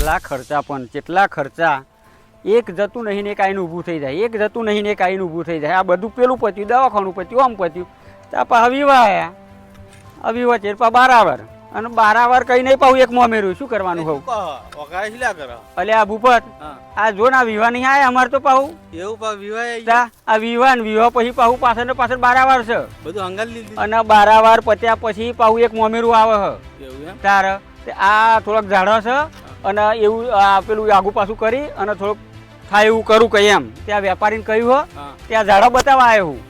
કેટલા ખર્ચા પણ કેટલા ખર્ચા. એક જતું નહીં ને એક આઈને ઊભું થઈ જાય. એક જતું નહીં ને એક આઈને ઊભું થઈ જાય. આ બધું પેલું પત્યું દવાખાનું પત્યું આમ પત્યું. ત્યાં પા વિવાહ આયા અવિવાહ છે પા બારાવાર. અને બારાવાર કઈ નહીં પાવું એક મોમેરું શું કરવાનું હોવ અલે આ ભૂપત આ જો ના વિવાહ નહીં આવે અમારે તો પાવું એવું પા વિવાહ આ વિવાહ ને વિવાહ પછી પાછું પાછળ ને પાછળ બારાવાર છે. બધું હંગાલ લીધી. અને બારાવાર પત્યા પછી પાછું એક મોમેરું આવે હ. તાર. આ થોડોક ઝાડો છે. અને એવું પેલું આગુ પાછું કરી અને થોડુંક થાય એવું કરું કઈ એમ. ત્યાં વેપારીને કહ્યું હો ત્યાં ઝાડો બતાવવા આવ્યો હું.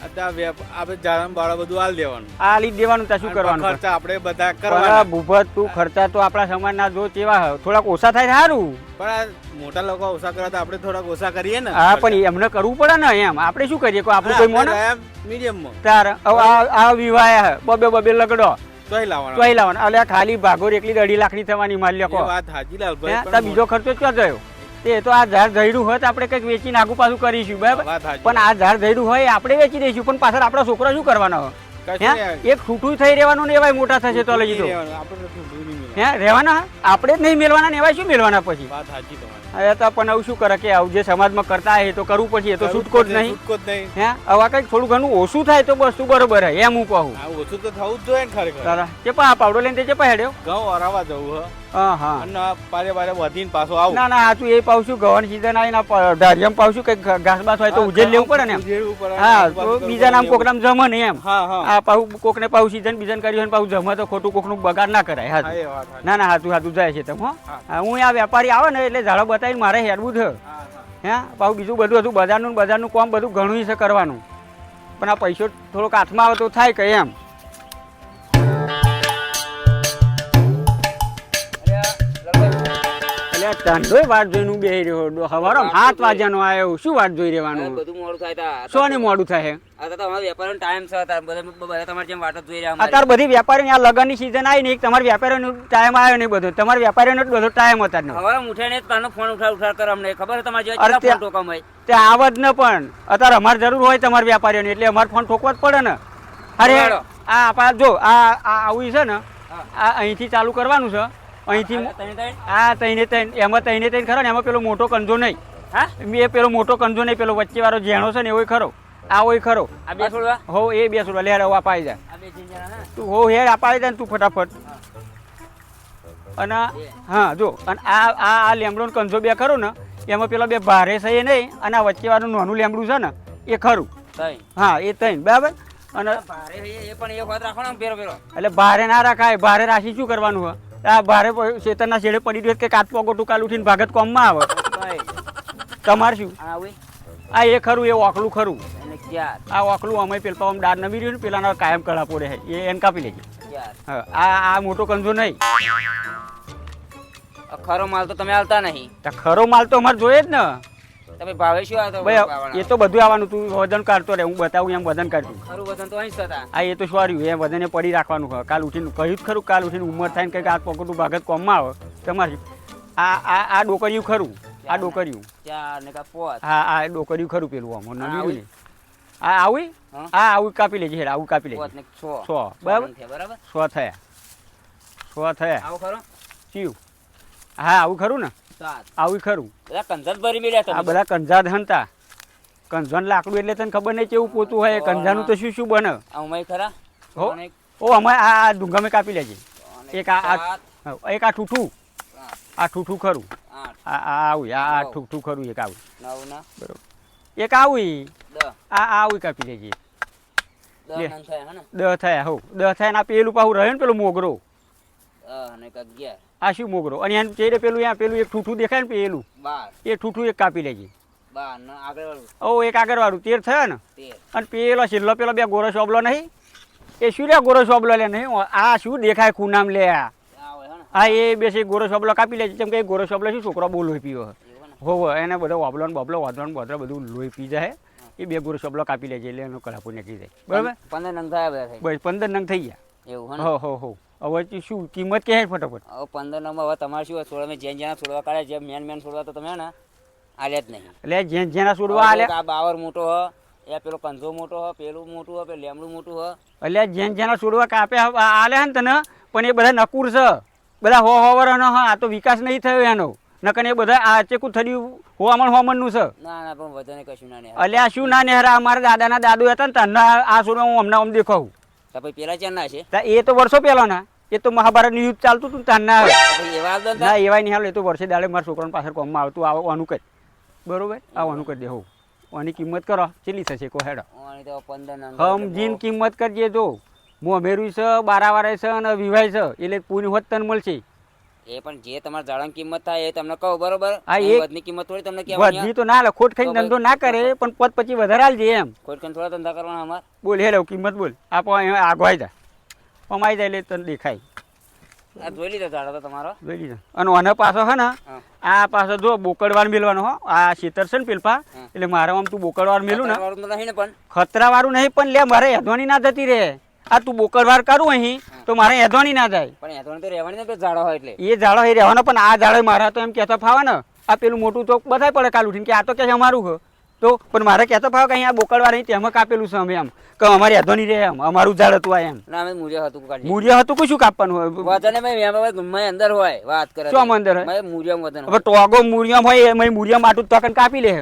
આપણે બાળા બધું હાલ દેવાનું. આ લીધ દેવાનું ત્યાં શું કરવાનું? ખર્ચા આપણે બધા કરવાના. ભૂપત તું ખર્ચા તો આપણા સમાજના જો તેવા થોડાક ઓછા થાય સારું પણ આ મોટા લોકો ઓછા કરવા તો આપણે થોડાક ઓછા કરીએ ને હા પણ એમને કરવું પડે ને એમ. આપણે શું કરીએ? કોઈ આપણું કોઈ મોને? મીડિયમમાં તાર આ વિવાહ બબે બબે લગડો. તોય લાવવાના. તોય લાવવાનો. એટલે ખાલી ભાગોર એકલી દડી અઢી લાખની થવાની માલ એ વાત હાજી લાલભાઈ તાર બીજો ખર્ચો ક્યાં ગયો? તે તો આ ઝાડ હોય તો આપણે કંઈક વેચીને આગુ પાછું કરીશું બરાબર? પણ આ ઝાડ ધૈડું હોય આપણે વેચી દઈશું પણ પાછળ આપણા છોકરા શું કરવાના હોય. એક છૂટું થઈ રહેવાનું ને એવાય મોટા થશે તો લઈ તો. હે રહેવાના? આપણે જ નહીં મેળવાના ને એવાય શું મેળવાના પછી? વાત હાજી હવે તો પણ આવું શું કરે કે આવું જે સમાજમાં કરતા હોય એ તો કરવું પડશે એ તો છૂટકો જ નહીં. છૂટકો જ નહીં. હે? આવા કંઈક થોડું ઘણું ઓછું થાય તો વસ્તુ બરોબર હે એમ હું કહું. ઓછું તો થવું જ જોઈએ ને ખરેખર. તારા. પા આ પાવડો લઈને તે ચેપા હેડ્યો? ઘઉં હરાવા જવું હા. અને પારે પારે વધીને પાછો આવું. ના ના હાચું એ પાવશું ગવાની સીઝન આવીને ધારિયામાં પાવશું કંઈક ઘાસ બાસ હોય તો ઉજેલ લેવું પડે ને એમ. હા તો બીજા નામ કોક નામ જમે ને એમ. હા હા. આ પાહુ કોકને પાહુ સીઝન બીજન કર્યું ને જમે તો ખોટું કોકનું બગાડ ના કરાય હા, હાચી. ના ના હાથું હાથું જાય છે તમે હો. આ વેપારી આવે ને એટલે ઝાડો બતાવીને મારે હેરવું છે. હા, પાહુ બીજું બધું હતું બજારનું ને બજારનું કામ બધું ઘણું છે કરવાનું. પણ આ પૈસો થોડોક હાથમાં આવે તો થાય કે એમ. એટલે આ વાટ જોઈને બેહી રહ્યો હવારો સાત વાગ્યાનો આવ્યો શું વાટ જોઈ રહેવાનું? બધું મોડું થાય તા. શું ને મોડું થાય? વેપારનો ટાઈમ છે બધા તમારે જેમ વાટ જોઈ રહ્યા અત્યારે બધી વેપારીની આ લગનની સીઝન આવી ને તમારા વેપારીનો ટાઈમ આવ્યો નહીં બધો. તમારા વેપારીનો બધો ટાઈમ હતા હવારે ઉઠે ને તારનો ફોન ઉઠા ઉઠા કર અમને. ખબર છે તમારે ત્યાં- ફોન ઠોકામ હોય તે આવત ને પણ. અત્યારે અમારે જરૂર હોય તમારા વેપારીઓની. એટલે અમારે ફોન ઠોકવા જ પડે ને. અરે આ આપણા જો આ આ આવું છે ને. આ અહીંથી ચાલુ કરવાનું છે. અહીંથી આ તને તને? તઈને તઈને એમાં તઈને તૈન ખરો ને એમાં પેલો મોટો કંજો નહીં. હા? એ પેલો મોટો કંજો નહીં પેલો વચ્ચે વાળો ઝેણો છે ને એવો ખરો. આ હોય ખરો. આ બે છોડવા હો એ બે સોડવા લે આ પાઈ જાય તું હો હેર અપાઈ દે ને તું ફટાફટ. અને હા જો. અને આ આ આ લેમડો ને કંજો બે ખરું ને એમાં પેલા બે ભારે છે એ નહીં અને આ વચ્ચે વાળું નાનું લેમડું છે ને એ ખરું. હા એ તૈન બરાબર? અને ભારે એ પણ એક વાત રાખો ને પેરો પેરો એટલે ભારે ના રાખાય. ભારે રાખી શું કરવાનું હોય આ ભારે ચેતનના છેડે પડી રહ્યો કે કાચ પોકો ટુકાલ ઉઠીને ભાગત કોમમાં આવે? તમાર શું? આ એ ખરું એ ઓકલું ખરું. આ ઓકલું અમે પેલા આમ દાળ નમી રહ્યું ને પેલાના કાયમ કળા પડે એ એને કાપી લેજે. આ આ મોટો કંજો નહીં. ખરો માલ તો તમે આલતા નહીં. તો ખરો માલ તો અમારે જોઈએ જ ને. તમે ભાવે શું આવતો ભાઈ એ તો બધું આવવાનું તું વજન કાઢતો રહે હું બતાવું એમ વજન કાઢતું ખરું વજન તો અહીં થતા. આ એ તો સોર્યું એ વજને પડી રાખવાનું કાલ ઉઠીને કહ્યું જ ખરું કાલ ઉઠીને ઉંમર થાય ને કંઈક આ પકડું ભાગત કોમમાં આવે. તમારી આ આ આ ડોકર્યું ખરું? આ ડોકરિયું. હા આ ડોકર્યું ખરું પેલું આમ નવી ને આ આવી? હા. આ આવું કાપી લેજે આવું કાપી લેજે. છ. સો બરાબર? છે થયા. છ થયા. આવું ખરું? ચીયું હા આવું ખરું ને? આવું ખરું. બધા કંજર ભરી મેળ્યા આ બધા કંજા હંતા. કંજાન લાકડું એટલે તને ખબર નહીં કેવું પોતું હોય કંજાનું તો શું શું બને? આ ખરા? હો. ઓ અમે આ આ ડુંગામે કાપી લેજે. એક આ- એક આ ઠૂઠું. આ ઠૂઠું ખરું. આ આ આવું આ ઠૂઠું ખરું એક આવું. બરોબર. એક આવું આ આવું કાપી લેજે. દહ થયા હો. દહ થયા ના પેલું પાછું રહ્યું ને પેલું મોગરો દસ અને એક અગિયાર આ શું મોગરો? અને એનું ચેડે પેલું ત્યાં પેલું એક ઠૂઠું દેખાય ને પેલું? એ ઠૂઠું એક કાપી લેજે. ઓ એક આગળ વાળું તેર થયા ને? અને પેલો છેલ્લો પેલો બે ગોરો શોબલો નહીં? એ શું રે ગોરો શોબલો લે નહીં? આ શું દેખાય ખૂનામ લે આ? હા એ બેસી ગોરો શોબલો કાપી લેજે. કેમ કે ગોરસ ગોરો શોબલો શું છોકરો બહુ લોહી પીવો હોવ એને બધો વાબલો ને બબલો વાદળો ને બધો બધું લોહી પી જાય. એ બે ગોરો શોબલો કાપી લેજે એટલે એનો કલાપુર નીકળી જાય. બરાબર? પંદર નંગ થયા બધા બસ પંદર નંગ થઈ ગયા. એવું હો હો હો. હવે તું શું કિંમત કે ફટાફટ. હવે પંદર નંબર હવે તમારે શું છોડવા મેં જેન જેના છોડવા કાઢે જે મેન મેન છોડવા તો તમે ને આલ્યા જ નહીં. એટલે જેન જેના છોડવા આલે. આ બાવર મોટો હ એ પેલો કંધો મોટો હ પેલું મોટું હ પેલું લેમડું મોટું હ. એટલે જેન જેના છોડવા કાપે આલે હે ને તને પણ એ બધા નકુર છે. બધા હો હોવર ન હા આ તો વિકાસ નહીં થયો એનો. નકર એ બધા આ ચેકું થયું હોમણ હોમણનું છે. ના ના પણ વધારે કશું ના નહીં અલ્યા શું ના નહીં અમારા દાદાના દાદુ હતા ને તને આ છોડવા હું હમણાં આમ દેખાવું. તો પછી પેલા ચાર ના છે? એ તો વર્ષો પહેલા ના એ તો મહાભારતનું યુદ્ધ ચાલતું હતું ને તારના એવા આવતા ના એવાય નહીં હાલ એ તો વર્ષે દાડે મારા છોકરાને પાછળ કોમમાં આવતું આવું આનું કરી. બરોબર? આવવાનું કરી દેવું આની કિંમત કરો. ચેલી થશે કો હેડો. સમજીને કિંમત કરજે જો હું અમેરું છે બારાવારે છે અને વિવાય છે. એટલે પૂરી હોત તને મળશે. એ પણ જે તમારા ઝાડાની કિંમત થાય એ તમને કહો બરોબર? એક- વધની કિંમત થોડી તમને કહેવાની વધી તો ના લે ખોટ ખાઈ ધંધો ના કરે પણ પદ પછી વધારે આલજે એમ. ખોટ ખાઈ થોડા ધંધા કરવાના અમાર. બોલ હેડો કિંમત બોલ. આપો આગવાઈ જાય કમાઈ જાય એટલે તને દેખાય. આ જોઈ લીધો ઝાડો તો તમારો? જોઈ લીધો. અને પાછો હે ને આ પાછો જો બોકડવાર મેલવાનો હો. આ શીતર છે ને પેલપા એટલે મારે આમ તું બોકડવાર મેલું ને. ખતરા વાળું નહીં પણ. લે મારે એધવાની ના જતી રે. આ તું બોકડવાર કરું અહીં તો મારે એધવાની ના જાય. પણ એધવાની તો રહેવાની ને ઝાડો હોય એટલે. એ ઝાડો એ રહેવાનો પણ આ ઝાડો મારા તો એમ કહેતો ફાવે ને. આ પેલું મોટું તો બધાય પડે કાલ ઉઠીને કે આ તો કે અમારું તો પણ મારે કહેતો ભાવ કે અહીંયા બોકડવા નહીં તેમાં કાપેલું છે અમે એમ. કે અમારે હેધવાની રહે એમ. અમારું ઝાડ હતું આ એમ. ના અમે મૂર્ય હતું કાઢી મૂર્ય હતું કશું કાપવાનું હોય? વજન ભાઈ મેં બાબા ગમે અંદર હોય વાત કરે. શું અંદર હોય? મેં મૂર્ય વજન હવે ટોગો મૂર્ય હોય એમાં મૂર્ય માટું તો કાપી લે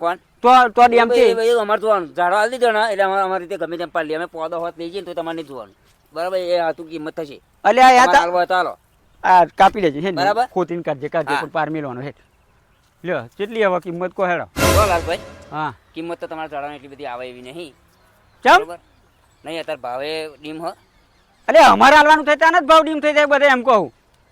કોણ? તો તો ડેમ ભાઈ અમારે જોવાનું. ઝાડો હાલ દીધો ને એટલે અમારે રીતે ગમે તેમ પાડી અમે પોદો હોત લઈ જઈએ તો તમારે નહીં જોવાનું. બરાબર? એ હતું કિંમત થશે. અલ્યા તા- તો હાલો. આ કાપી લેજે હે બરાબર? ખોતીને કાઢજે કાઢજે પણ પાર મેલવાનો હે લ્યો કેટલી હવે કિંમત કો હેડો? બોલ લાલભાઈ. હા. કિંમત તો તમારા ઝાડાની એટલી બધી આવે એવી નહીં. ચમ? નહીં અત્યારે ભાવે ડીમ હો. અરે અમારે હાલવાનું થાય ત્યાં જ ભાવ ડીમ થઈ જાય બધા એમ કહું.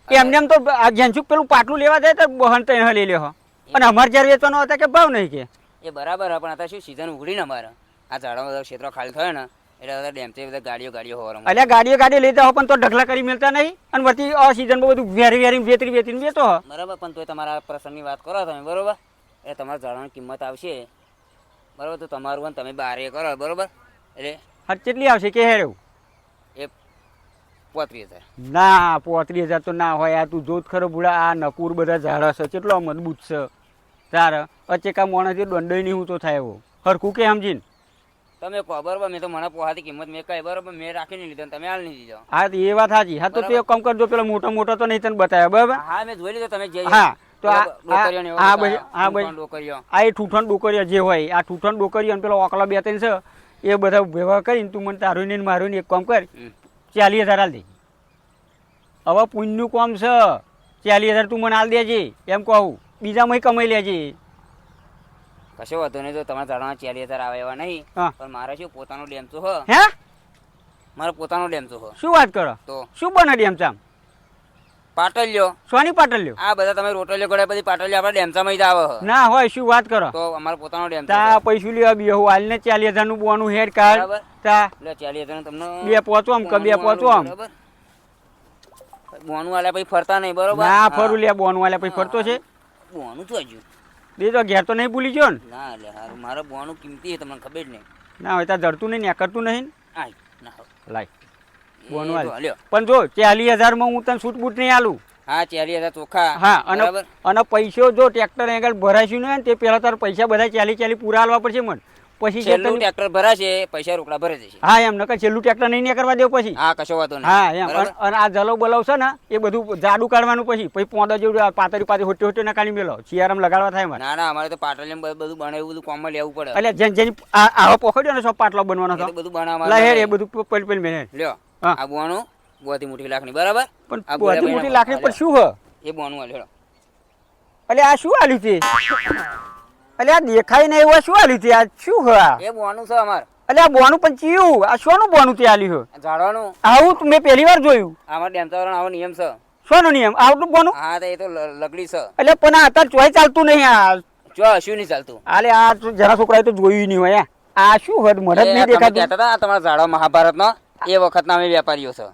કે એમને એમ તો આ જેનસુક પેલું પાટલું લેવા જાય તો બહન તઈને લઈ લે હો. અને અમારે જ્યારે વેચવાનો હતા કે ભાવ નહીં કે. એ બરાબર પણ અત્યારે શું સીઝન ઉઘડી ને અમારે. આ ઝાડો ક્ષેત્ર ખાલી થયો ને. એટલે બધા ડેમથી બધા ગાડીઓ ગાડીઓ હોવા એટલે ગાડીઓ ગાડી લઈ જાઓ પણ તો ઢગલા કરી મેલતા નહીં. અને વચ્ચે આ સિઝનમાં બધું વેરી વેરી વેતરી વેચો હો. બરાબર પણ તોય તમારા પ્રસંગની વાત કરો તમે બરોબર? એટલે તમારા ઝાડાની કિંમત આવશે. બરાબર તો તમારું તમે બારે કરો બરોબર? એટલે હા કેટલી આવશે કે હેડ્યું એ પોત્રીસ હજાર. ના પોત્રીસ હજાર તો ના હોય. આ તું જોત ખરો બુડા આ નકુર બધા ઝાડા છે કેટલો મજબૂત છે. તારે. અચેકા માણસ દંડોય નહીં હું તો થાય એવો. હરખું કે સમજીને? તમે કહો બરોબર મેં તો મને પોહાતી કિંમત મેં કહી બરોબર મેં રાખી નહીં લીધો તમે હાલ નહીં દીધો હા તો એ વાત સાચી. હા તો તું એક કામ કરજો પેલો મોટો મોટો તો નહીં તને બતાવ્યો બરાબર? હા મેં જોઈ લીધો તમે જે હા તો આ આ આ એ ઠૂઠણ ડોકરીઓ જે હોય આ ઠૂઠણ ડોકરીઓ અને પેલો ઓકલા બે ત્રણ છે એ બધા ભેગા કરીને તું મને તારું ને મારું ને એક કામ કર. ચાલીસ હજાર હાલ દે હવે પુણ્યનું કામ છે ચાલીસ હજાર તું મને હાલ દેજે એમ કહું. બીજામાં કમાઈ લેજે. કશો વાંધો નહીં તો તમારા ઝાડામાં ચાલી હજાર આવે એવા નહીં હા. પણ મારે શું પોતાનો ડેમ તો હ. હે? મારો પોતાનો ડેમ તો હ. શું વાત કરો? તો? શું બને ડેમ ચામ પાટલ્યો સોની પાટલ્યો આ બધા તમે રોટલીઓ કરે પછી પાટલ્યો આપણા ડેમચામાં જ આવે હ. ના હોય શું વાત કરો? તો અમારો પોતાનો ડેમ તો પૈસું લેવા બી હું હાલને ચાલી હજારનું બોનું હેડ કાર્ડ બરાબર. તા એટલે ચાલીસ હજાર તમને બે પોચો આમ કે બે પોચો આમ. બરાબર. બોનું આલ્યા પછી ફરતા નહીં બરોબર? ના ફરું લે બોનું હાલે પછી ફરતો છે. બોનું તો હજુ. બે તો ઘેર તો નહીં ભૂલી ગયો ને? ના એટલે હારું મારો બોનું કિંમતી છે તમને ખબર નહીં. ના હોય ત્યાં જડતું નહીં ને? કરતું નહીં ના લાય. બોનું હાલ. પણ જો ચાલીસ હજારમાં હું તને છૂટ બૂટ નહીં આલું. હા ચાલીસ હજાર ચોખા. હા અને અને પૈસો જો ટ્રેક્ટર એંગલ ભરાશું ને તે પહેલાં તાર પૈસા બધા ચાલી ચાલી પૂરા આલવા પડશે મને. પછી છેલ્લું ટ્રેક્ટર ભરાશે પૈસા રોકડા ભરે જશે હા એમ નકર છેલ્લું ટ્રેક્ટર નહીં કરવા દેવું પછી. હા કશો વાતો નહીં. હા એમ. અને- આ જલો બલવ છે ને એ બધું જાડું કાઢવાનું પછી. પછી પોંદા જેવું પાતળી પાતળી હોટી હોટી ના કાઢી મેલો. શિયારામ લગાડવા થાય મારે ના ના અમારે તો પાટલીમાં બધું બનાવ્યું બધું કોમ લેવું પડે. એટલે જેન જેની આવો પોખડ્યો ને સો પાટલો બનવાનો હતો બધું બનાવવા લહેર એ બધું પેલ પેલ મેને લ્યો આ બોણું બોથી મોટી લાખની બરાબર? પણ આ મોટી લાકડી પર શું હ? એ બોણું લેડો એટલે આ શું આલ્યું તે આ દેખાય ને એવા શું આલ્યું તે આ શું હ એ બોનું છે અમાર. આ બોનું પણ ચીયું. આ શોનું બોનું તે આલ્યું હ? ઝાડવાનું. આવું તો મેં પહેલી વાર જોયું. અમાર ડેમચાવાળાનો આવો નિયમ છે. શોનો નિયમ? આવું બોનું? હા તો એ તો લગડી છે. એટલે પણ આ અત્યારે ચોય ચાલતું નહીં આ. ચો શું નહીં ચાલતું. આલે આ જરા છોકરાએ તો જોયું નહીં હોય આ. શું હદ મને જ નહીં દેખાતું? આ તમારા ઝાડો મહાભારતનો? એ વખતના અમે વેપારીઓ છે.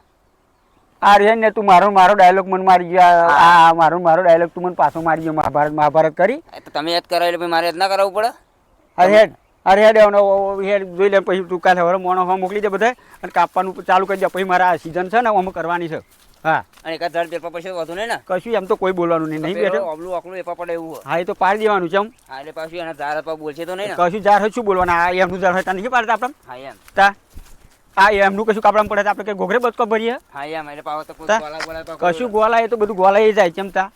આ રે ને તું મારો મારો ડાયલોગ મને મારી ગયો. આ આ મારો મારો ડાયલોગ તું મને પાછો મારી ગયો. મહાભારત મહાભારત કરી. તો તમે યાદ કરાવી એટલે મારે યાદ ના કરાવવું પડે? અરે હેડ. અરે હેડ એનો હેડ જોઈ લે પછી તું કાલે હવે મોણો મોકલી દે બધા અને કાપવાનું ચાલુ કરી દે. પછી મારા સિઝન છે ને અમે કરવાની છે. હા. અને એકાદ ઝાડ પેપર પછી વધુ નહીં ને? કશું એમ તો કોઈ બોલવાનું નહીં. નહીં બેઠો. ઓબલું ઓકલું એપા પડે એવું હા એ તો પાડી દેવાનું છે એમ. હા એટલે પાછું એના ઝાડ પર બોલશે તો નહીં કશું હોય શું બોલવાના? એમનું જાર હોય ત્યાં નહીં પાડતા આપણે? હા એમ. તા. આ એમનું કશું કાપડામાં પડે આપણે ઘોઘરે બચકો ભરીએ? હા એમ એટલે પાવો તો કશું ગોલા એ તો બધું ગોલાઈ જાય ચમતા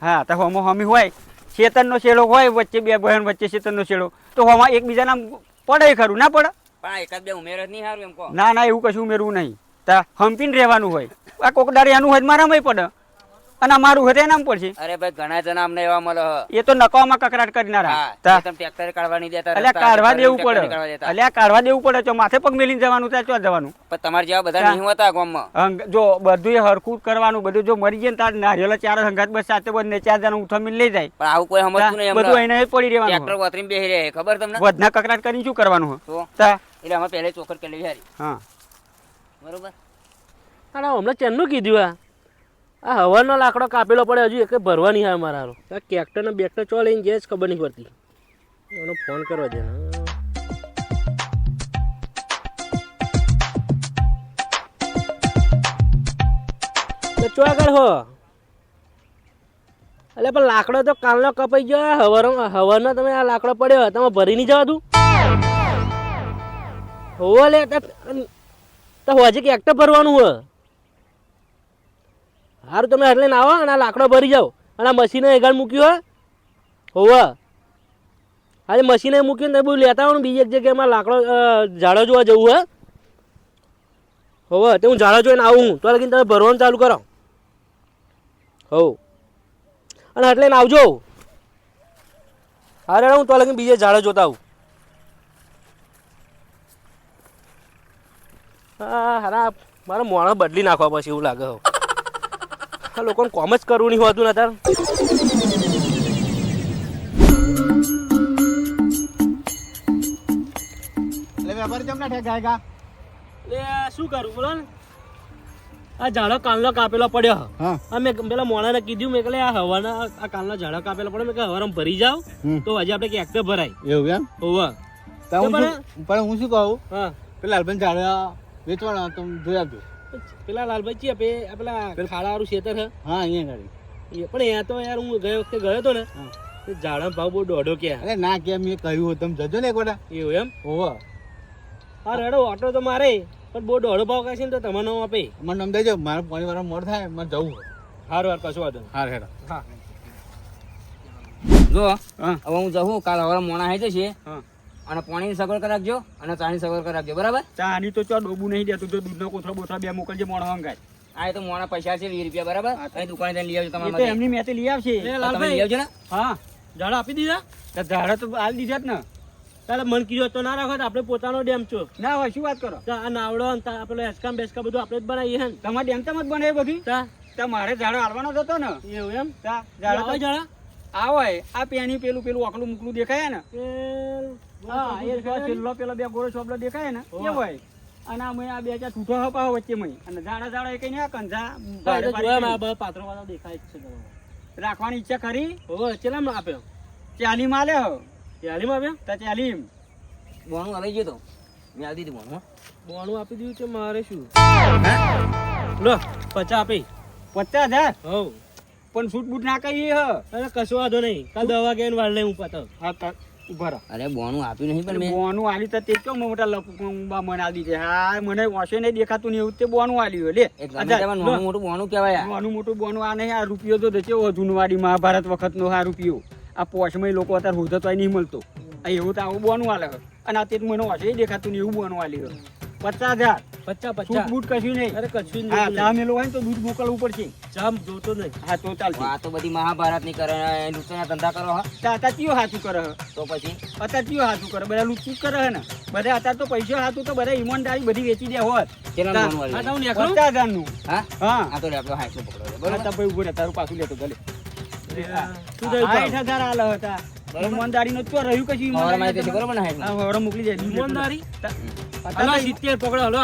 હા તો હોમો હોમી હોય શેતનનો શેડો હોય વચ્ચે બે બહેન વચ્ચે શેતનનો શેડો તો હોમાં એકબીજાના પડે ખરું ના પડે? પણ એકાદ બે ઉમેર જ નહીં સારું એમ કહો. ના ના એવું કશું ઉમેરવું નહીં. તા હંપીને રહેવાનું હોય. આ કોક એનું હોય મારા મારામાંય પડે. અને અમારું હોય નામ પડશે અરે ભાઈ ઘણા જણા અમને એવા મળો એ તો નકામાં કકરાટ કરી ના તમે ટ્રેક્ટર કાઢવાની દેતા અલ્યા કાઢવા દેવું પડે. અલ્યા કાઢવા દેવું પડે તો માથે પગ મેલીને જવાનું ત્યાં ચોં જવાનું? પણ તમારે જેવા બધા નહીં હોતા ગામમાં? જો બધું એ હરખું કરવાનું બધું જો મરી જાય તાર નારિયેળ ચાર સંઘાત બસ સાથે બંને ચાર જણા ઉઠામીને લઈ જાય. પણ આવું કોઈ સમજતું નહીં બધું હમણાં. એને પડી રહેવાનું ટ્રેક્ટર વતરીને બેહી રહે ખબર તમને? વધના કકરાટ કરીને શું કરવાનું હોય? તો? એટલે અમે પહેલે ચોખર કરી લેવી હારી. હા. બરોબર? અરે હમણાં ચેનનું કીધું આ. આ હવાનો લાકડો કાપેલો પડે હજુ એક ભરવાની હા મારા આ કેક્ટર ને બેક્ટર ચો લઈને જે જ ખબર નહીં પડતી. એનો ફોન કરવા દે ચો આગળ હો? એટલે પણ લાકડો તો કાલનો કપાઈ ગયો હવાનો હવાનો તમે આ લાકડો પડ્યો તમે ભરી નહીં જવા તું હોવો લે, તો- હજી હોજે કેક્ટર ભરવાનું હોય. હારું, તમે એટલે આવો અને આ લાકડો ભરી જાઓ. અને આ મશીને એગાડ મૂક્યું, હો. હોવ. આજે મશીને મૂક્યું ને બધું લેતા આવો બીજી એક જગ્યાએ લાકડો ઝાડો જોવા જવું, હે. હોવ, તે હું ઝાડો જોઈને આવું હું. તો લગીને તમે ભરવાનું ચાલુ કરો. હોવ. અને એટલે આવજો. અરે હું તો લગીને બીજે ઝાડો જોતા આવું. હા હા મારા મોણા બદલી નાખવા પછી એવું લાગે, હો. આ લોકોને કોમ જ કરવું નહીં હોતું ને તાર. એટલે વેપારી ચમ ના ઠેકાય કા શું કરું બોલો ને. આ ઝાડો કાલનો કાપેલો પડ્યો. હા. મેં પેલા મોણાને કીધું મેં કે આ હવાના આ કાલનો ઝાડો કાપેલો પડ્યો મેં કે હવારમાં ભરી જાવ તો હજી આપણે ક્યાંક તો ભરાય. એવું એમ? હોવા. પણ હું શું કહું? હા. પેલા લાલભાઈ ઝાડા વેચવાના તમે જોઈ આપજો. પેલા લાલભાઈ છે પેલા ખાડાવાળું ખેતર છે હા અહીંયા ગાડી. પણ અહીંયા તો યાર હું ગયો વખતે ગયો હતો ને હા. તે ઝાડા ભાવ બહુ દોઢો કે. અરે ના કે મેં કહ્યું હોય તમે જજો ને એકવાર એવું એમ? હોવ. હા રેડો ઓટો તો મારે પણ બહુ દોઢો ભાવ કહે છે ને તો તમને નામ આપે. મને નામ દેજો મારે પાણી વાળા મોડ થાય મારે જવું હારું હાર કશું વાંધો નહીં. હા હેડો હા. જો હા. હવે હું જઉં કાલ હવે મોણા હે જશે હા. અને પાણીની સગવડ કરી રાખજો અને ચાની સગવડ કરી રાખજો. બરાબર? ચાની તો ચો ડોબું નહીં દેતું તો દૂધનો કોથળો બોથળો બે મોકલજે મોણો હંગાય. આ એ તો મોણા પૈસા છે વીસ રૂપિયા બરાબર? અહીં દુકાને જઈને લઈ આવજો એ તો એમની મેતે લઈ આવશે. તમે લઈ આવજો ને. હા. ઝાડા આપી દીધા? તો ધાડા તો આલ દીધા જ ને. તારે મન કીધું તો ના રાખો તો આપણે પોતાનો ડેમ છો. ના હોય શું વાત કરો? આ નાવડો આપણે તા એસકામ બેસકા બધું આપણે જ બનાવીએ હે ને. તમારે ડેમ તમ જ બને એ બધું? તમારે મારે ઝાડો હાલવાનો હતો ને. એવું એમ? ઝાડા ઝાડો. ઝાડા આવે આ પેની પેલું પેલું આકલું મુકલું દેખાય ને. હા એ છેલ્લો પેલો બે ગોળો ચોપડો દેખાય ને એ હોય. અને આ મેં બે ચાર છૂટો હપાવ વચ્ચે મય અને ઝાડા ઝાડા એ કઈ ને કંધા ભારે ભારે જોયા કરી. આ બધા પાત્રો વાળા દેખાય છે રાખવાની ઈચ્છા ચેલામાં આપ્યો? ચાલી હો. યાલીમાં આપ્યો? તો ચાલી બોણું આવી ગયું તો. મેં દીધું હો. આપી દીધું છે મારે શું? લો પચાસ આપી. પચાસ હજાર હવ પણ છૂટ બૂટ ના કહીએ હ. અરે કશો વાંધો નહીં. કાલ દવા ગયા વાળ લઈ હું પાતો હા ઊભા રહો. અરે બોનું આપ્યું નહીં પણ બોનું આલ્યું તો તે કેમ મોટા લપુબા મને આલી દે. હા મને વાંચે નહીં દેખાતું નહીં એવું તે બોનું આલ્યું લે નાનું મોટું બોનું કહેવાય આ. નાનું મોટું બોનું આ નહીં આ રૂપિયો તો છે જૂનવાડી મહાભારત વખતનો આ રૂપિયો. આ પોચમાં લોકો અત્યારે હોતો તો નહીં મળતો. આ એવું તો આવું બોનું આલે છે. અને આ તે મને વાંચે દેખાતું નહીં એવું બોનું આલ્યું છે. પચાસ હજાર. પચાસ પચાસ. પચા બૂટ કશું નહીં. અરે કશું જ હા નહીં ચા મેલો હોય તો દૂધ મોકલવું પડશે. જામ જોતો નહીં. હા તો ચાલશે. આ તો બધી મહાભારતની કરે લૂંટના ધંધા કરો હા? તાતા કયો હાથું કરે તો પછી? અત્યારે કયો હાથું કરે બધા લૂંટતું કરે હે ને? બધા અત્યારે તો પૈસા હાથું તો બધા ઈમાનદારી બધી વેચી દે હોત. કેટલા હા હું? આ તો હાઈસો પકડો બરાબર? ભાઈ ઊભો રહે તારું પાછું લેતો હજાર આલે હતા. ઈમાનદારી નો તો રહ્યું કશું ઈમાનદારી બરોબર ને હા, મોકલી જાય ઈમાનદારી? હલો સિત્તેર પકડો હલો.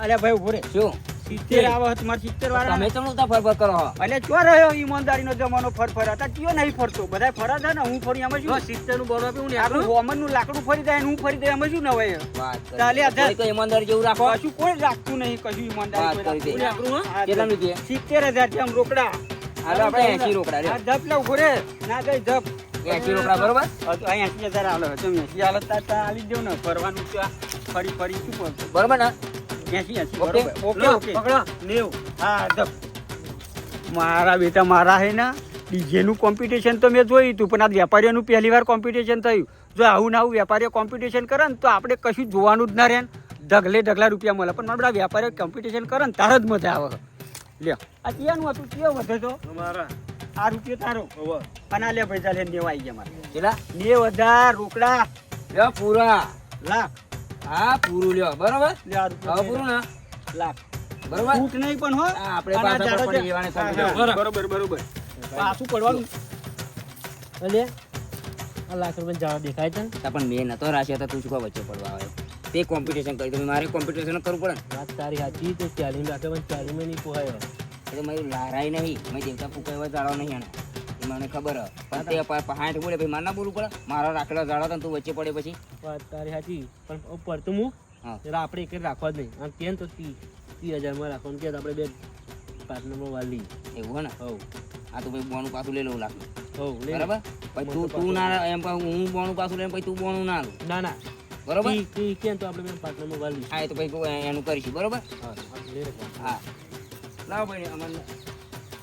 અલ્યા ભાઈ ઊભો રે શું? સિત્તેર આવે તમારે સિત્તેર વાળા. તમે ચમ ઉતા ફરફર કરો એટલે ચો રહ્યો ઈમાનદારી જમાનો ફર ફર હતા કયો નહીં ફરતો? બધા ફરા છે ને હું ફરી એમાં શું સિત્તેરનું બોલો હું. આપણું હોમનનું લાકડું ફરી જાય હું ફરી જાય એમાં શું નવાય ચાલે આ તો ઈમાનદારી જેવું રાખો. કશું કોઈ રાખતું નહીં કશું ઈમાનદારી સિત્તેર હજાર છે આમ રોકડા હાલો આપણે એસી રોકડા જપ લે ઊભો રે ના ગઈ જપ. એસી રોકડા બરોબર? એસી હજાર આલો. તમે એસી હાલત તાર તાર આલી દેવ ને. ફરવાનું છે. ફરી ફરી શું કરતો બરોબર ને? એસી એસી ઓકે બરોબર. Okay okay. પકડો. નેવું. હા તો મારા બેટા મારા હે ને ડીજેનું કોમ્પિટિશન તો મેં જોયું હતું પણ આ વેપારીઓનું પહેલી વાર કોમ્પિટિશન થયું. જો આવું ને આવું વેપારીઓ કોમ્પિટિશન કરે ને તો આપણે કશું જોવાનું જ ના રહે ને. ઢગલે ઢગલા રૂપિયા મળે. પણ મારા બધા વેપારીઓ કોમ્પિટિશન કરે ને તારા જ મજા આવે. લે આ ક્યાંનું હતું કયો વધે તો? મારા આ રૂપિયો તારો? હોવે. અને આ લે પૈસા લે નેવા આવી ગયા મારે. કેટલા? નેવ હજાર રોકડા. લે પૂરા. લાખ. હા પૂરું લ્યો. બરોબર? લે હવે પૂરું ના? લાખ બરોબર? ફૂટ નહીં પણ હો. આપણે પાછા પડી જવાને. બરોબર બરોબર પાછું પડવાનું. અલે. આ લાખ રૂપિયા જાળો દેખાય છે તા પણ મેં નતો રાખ્યો તો તું શું વચ્ચે પડવા આવ્યો તે કોમ્પિટિશન કરી તો મારે કોમ્પિટિશન કરવું પડે ને. વાત તારી સાચી તો ચાલી લાખે પણ ચાલીમાં નહીં પોહાયો. એટલે તો મારું લારાય નહીં. મેં દેવતા ફૂંકાય એવા જાળો નહીં આને મને ખબર. પણ તે પ- બોલે ભાઈ મારે ના બોલવું પડે? મારા રાખડા જાળો હતો ને તું વચ્ચે પડે પછી. વાત તારી સાચી. પણ ઉપર તો હું હા. જરા આપણે એક રાખવા જ નહીં. આમ કેમ તો ત્રીસ હજારમાં રાખવાનું કે આપણે બે પાર્ટનરમાં વાલી એવું હે ને? હવ. આ તો ભાઈ બોનું પાછું લઈ લઉં લાખ હવ બરાબર? પછી તું તું ના એમ હું બોનું પાછું લઈને પછી તું બોનું ના ના ના. બરોબર? કેમ તો આપણે બે પાર્ટનરમાં વાલી હા એ તો પછી એનું કરીશું. બરોબર? હા હા લાવો ભાઈ અમને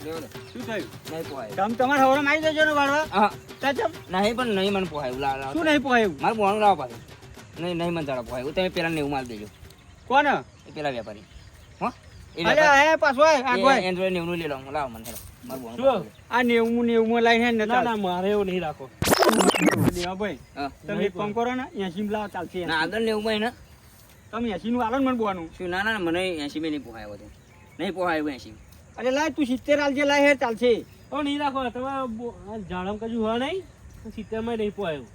શું થયું? નહીં પોહાય. તમે તમારા હવરામાં આવી જજો ને વાળવા. હા. ચાચા નહીં પણ નહીં મને પોહાય લા શું નહીં પોહાયું મારે બોનું લાવો પાછું નહીં નહીં મને જાડો પોહાય તમે પેલા નેવું માલ દેજો. કોણ એ પેલા વેપારી. હો? અરે પાછો એન્ડ્રોઈડ નેવું લઈ લો લાવો. મને આ નેવું નેવું લાઈને ને ના ના મારે એવું નહીં રાખો. ભાઈ. હા. તમે એક કામ કરો ને એસી લાવો ચાલશે ના આગળ નેવું ભાઈ ને. તમે એસી નું આલો ને મને બોવાનું શું ના ના મને એસી માં નહીં પોહાય નહીં પોહાયું એસી અરે લાય તું સિત્તેર આલજે લાય હે ચાલશે. ઓ નહીં રાખો તમે જાડમ કજું હોય નહીં સિત્તેરમાં નહીં પોહાયું.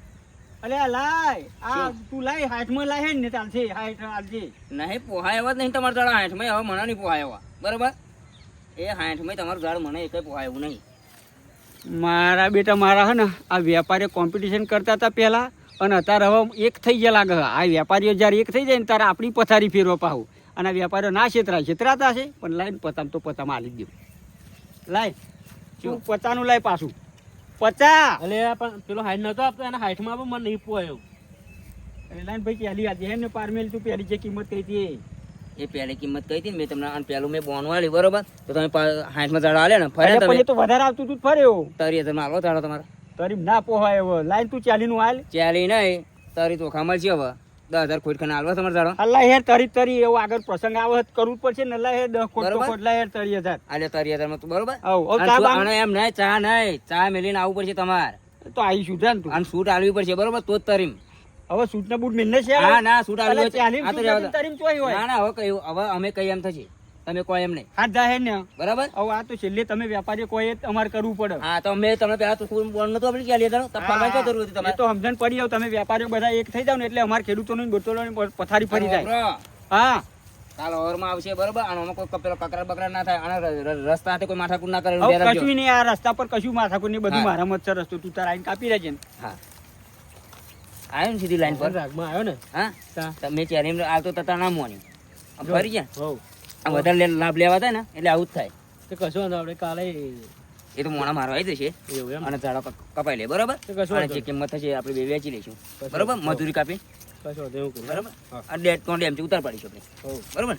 અરે આ લાય આ તું લાય હાથમાં લાય હે ને ચાલશે હાથ આલજે. નહીં પોહાય એવા જ નહીં તમારા ઝાડ હાઠમાં હવે મને નહીં પોહાય એવા. બરાબર? એ હાઠમાં તમારું જાડ મને એક પોહાય એવું નહીં. મારા બેટા મારા હે ને આ વેપારી કોમ્પિટિશન કરતા હતા પહેલા અને અત્યારે હવે એક થઈ ગયા લાગે. આ વેપારીઓ જ્યારે એક થઈ જાય ને ત્યારે આપણી પથારી ફેરવા પાહું. અને વેપારીઓ ના છેતરાય. છેતરાતા છે પણ લાઈન પતામ તો પતામાં આલી દઉં લાય. શું પચાનું લાય પાછું? પચા! એટલે પણ પેલો હાઈટ નતો આપતો એના હાઈટમાં પણ મને નહીં પોયો. લાઈન ભાઈ પહેલી આજે ને પારમેલ તું પહેલી જે કિંમત કહી હતી એ. પહેલી કિંમત કહી હતી મેં તમને અને પહેલું મેં બોન વાળી બરોબર? તો તમે હાઈટમાં ઝાડ આલે ને ફરે તમે. તો વધારે આવતું તું ફર્યો તરી તમે આલો ઝાડો તમારે. તરી ના પોહાય હવે. લાઈન તું ચાલીનું હાલ. ચાલી નહીં તરી તો ખામલ છે હવે. દસ હજાર ખોટ ખાને આલવા તમારે ઝાડો અલ્લા હેર તરી તરી એવો આગળ પ્રસંગ આવે કરવું પડશે ને અલ્લા હેર દસ ખોટ ખોટ હેર તરી હજાર. આલે તરી હજારમાં તું બરોબર? આવ આવ અને એમ નહીં ચા નહીં ચા મેલીને આવવું પડશે તમારે. તો આવી ને તું? અને સૂટ આલવી પડશે બરોબર? તો જ તરીમ. હવે સૂટ ને બૂટ મિલને છે હા ના સૂટ આલવી આ તો. તરીમ ચોય હોય? ના ના હવે કયું હવે અમે કઈ એમ થશે. તમે કોઈ એમ નહીં. હાથ જાહે ને. બરાબર? હવે આ તો છેલ્લે તમે વેપારી કોઈ અમારે કરવું પડે. હા તો મેં તમને પેલા તો બોલ નતું આપણે ક્યાં લેતા તો કઈ જરૂર હતી તમારે? તો સમજણ પડી જાવ તમે વેપારીઓ બધા એક થઈ જાવ ને એટલે અમારે ખેડૂતોની બોટલો પથારી ફરી જાય. હા. કાલ ઓવરમાં આવશે બરોબર? અને આમાં કોઈ પેલો કકરા બકરા ના થાય. અને રસ્તા હાથે કોઈ માથાકૂટ ના કરે. કશું નહીં આ રસ્તા પર કશું માથાકૂટ નહીં બધું મારા મત છે રસ્તો તું તારા આઈને કાપી રહેજે ને. હા. આવ્યો ને સીધી લાઈન પર? રાગમાં આવ્યો ને? હા? મેં તમે ચાલી આવતો તતા ના મોની. ફરી ગયા? હવ. વધારે લાભ લેવા થાય ને એટલે આવું જ થાય. તો કશું વાંધો આપણે કાલે એ તો મોણા મારવા આવી જશે. અને ઝાડો કપાઈ લે બરોબર? અને જે કિંમત થશે આપણે બે વેચી લઈશું. બરોબર? મજૂરી કાપી. બરોબર. અને ડેટ તો ડેમ ઉતાર પાડીશું આપણે. બરોબર?